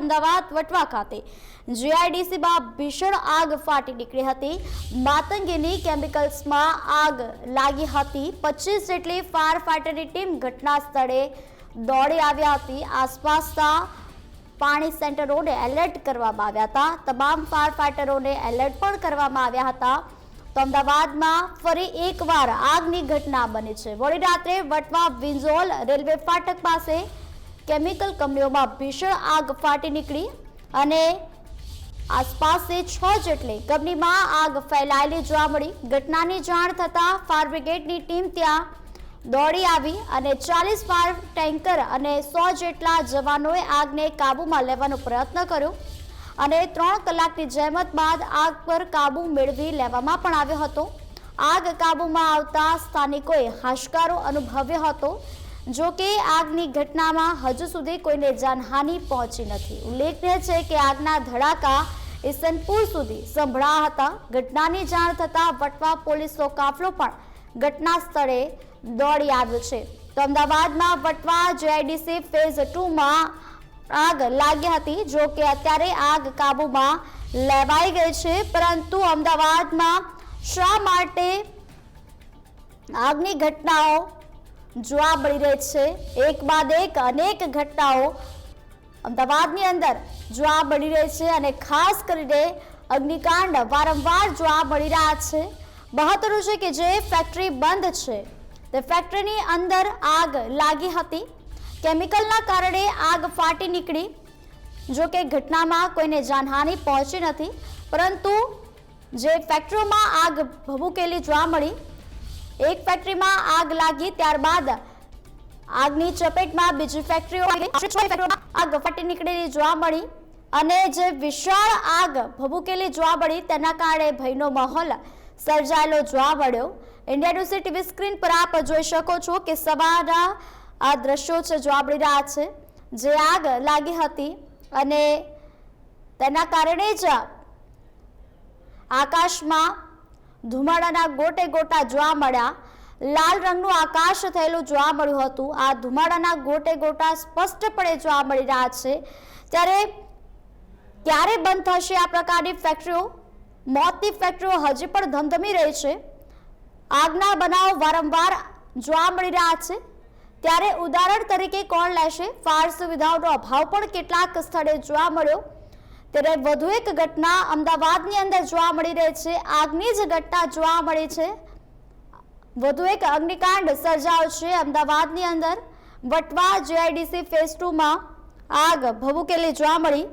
અમદાવાદ વટવા ખાતે. જીઆઈડીસીમાં ભીષણ આગ ફાટી નીકળી હતી. માતંગીની કેમિકલ્સમાં આગ લાગી હતી. પચીસ જેટલી ફાયર ફાઈટરની ટીમ ઘટના સ્થળે દોડી આવ્યા હતી. આસપાસના પાણી સેન્ટરોને એલર્ટ કરવામાં આવ્યા હતા. તમામ ફાયર ફાઈટરોને એલર્ટ પણ કરવામાં આવ્યા હતા. તો અમદાવાદમાં ફરી એકવાર આગની ઘટના બની છે. મોડી રાત્રે વટવા વિંઝોલ રેલવે ફાટક પાસે કેમિકલ કંપનીઓમાં ભીષણ આગ ફાટી નીકળી અને આસપાસે છ જેટલી કંપનીમાં આગ ફેલાયેલી જોવા મળી. ઘટનાની જાણ થતાં ફાયર બ્રિગેડની ટીમ ત્યાં દોડી આવી અને ચાલીસ ફાયર ટેન્કર અને સો જેટલા જવાનોએ આગને કાબૂમાં લેવાનો પ્રયત્ન કર્યો અને ત્રણ કલાકની જહેમત બાદ આગ પર કાબૂ મેળવી લેવામાં પણ આવ્યો હતો. આગ કાબૂમાં આવતા સ્થાનિકોએ હાશકારો અનુભવ્યો હતો જો કે આગની ઘટનામાં હજુ સુધી કોઈને જાનહાનિ પહોંચી નથી. ઉલ્લેખનીય છે કે આગના ધડાકા ઈસનપુર સુધી સંભળાયા હતા ઘટનાની જાણ થતાં વટવા પોલીસનો કાફલો પણ ઘટના સ્થળે દોડી આવ્યો છે. તો અમદાવાદમાં વટવા જેઆઈડીસી ફેઝ ટુમાં આગ લાગી હતી. જો કે અત્યારે આગ કાબૂમાં લેવાઈ ગઈ છે, પરંતુ અમદાવાદમાં શા માટે આગની ઘટનાઓ જોવા મળી રહી છે. એક બાદ એક અનેક ઘટનાઓ અમદાવાદની અંદર જોવા મળી રહી છે અને ખાસ કરીને અગ્નિકાંડ વારંવાર જોવા મળી રહ્યા છે. મહત્વનું છે કે જે ફેક્ટરી બંધ છે. તે ફેક્ટરીની અંદર આગ લાગી હતી. કેમિકલના કારણે આગ ફાટી નીકળી. જો કે ઘટનામાં કોઈને જાનહાનિ પહોંચી નથી. પરંતુ જે ફેક્ટરીઓમાં આગ ભભૂકેલી જોવા મળી એક ફેક્ટરીમાં આગ લાગી ત્યારબાદ આગની ચપેટમાં બીજી ફેક્ટરીઓ. આગ ફાટી નીકળેલી જોવા મળી અને જે વિશાળ આગ ભભૂકેલી જોવા મળી તેના કારણે ભયનો માહોલ સર્જાયેલો જોવા મળ્યો ઇન્ડિયા ન્યૂઝની ટીવી સ્ક્રીન પર આપ જોઈ શકો છો કે સવારના આ દ્રશ્યો છે જોવા મળી રહ્યા છે જે આગ લાગી હતી અને તેના કારણે જ આકાશમાં ધુમાડાના ગોટે ગોટા જોવા મળ્યા. લાલ રંગનું આકાશ થયેલું જોવા મળ્યું હતું. આ ધુમાડાના ગોટે ગોટા સ્પષ્ટપણે જોવા મળી રહ્યા છે. ત્યારે ક્યારે બંધ થશે આ પ્રકારની ફેક્ટરીઓ મોતની ફેક્ટરીઓ હજી પણ ધમધમી રહી છે. આગના બનાવ વારંવાર જોવા મળી રહ્યા છે. ત્યારે ઉદાહરણ તરીકે કોણ લેશે? ફાયર સુવિધાઓનો અભાવ પણ કેટલાક સ્થળે જોવા મળ્યો. ત્યારે વધુ એક ઘટના અમદાવાદની અંદર જોવા મળી રહી છે. આગની જ ઘટના જોવા મળી છે. વધુ એક અગ્નિકાંડ સર્જાયો છે અમદાવાદની અંદર. વટવા જીઆઈડીસી ફેઝ ટુમાં આગ ભભૂકેલી જોવા મળી.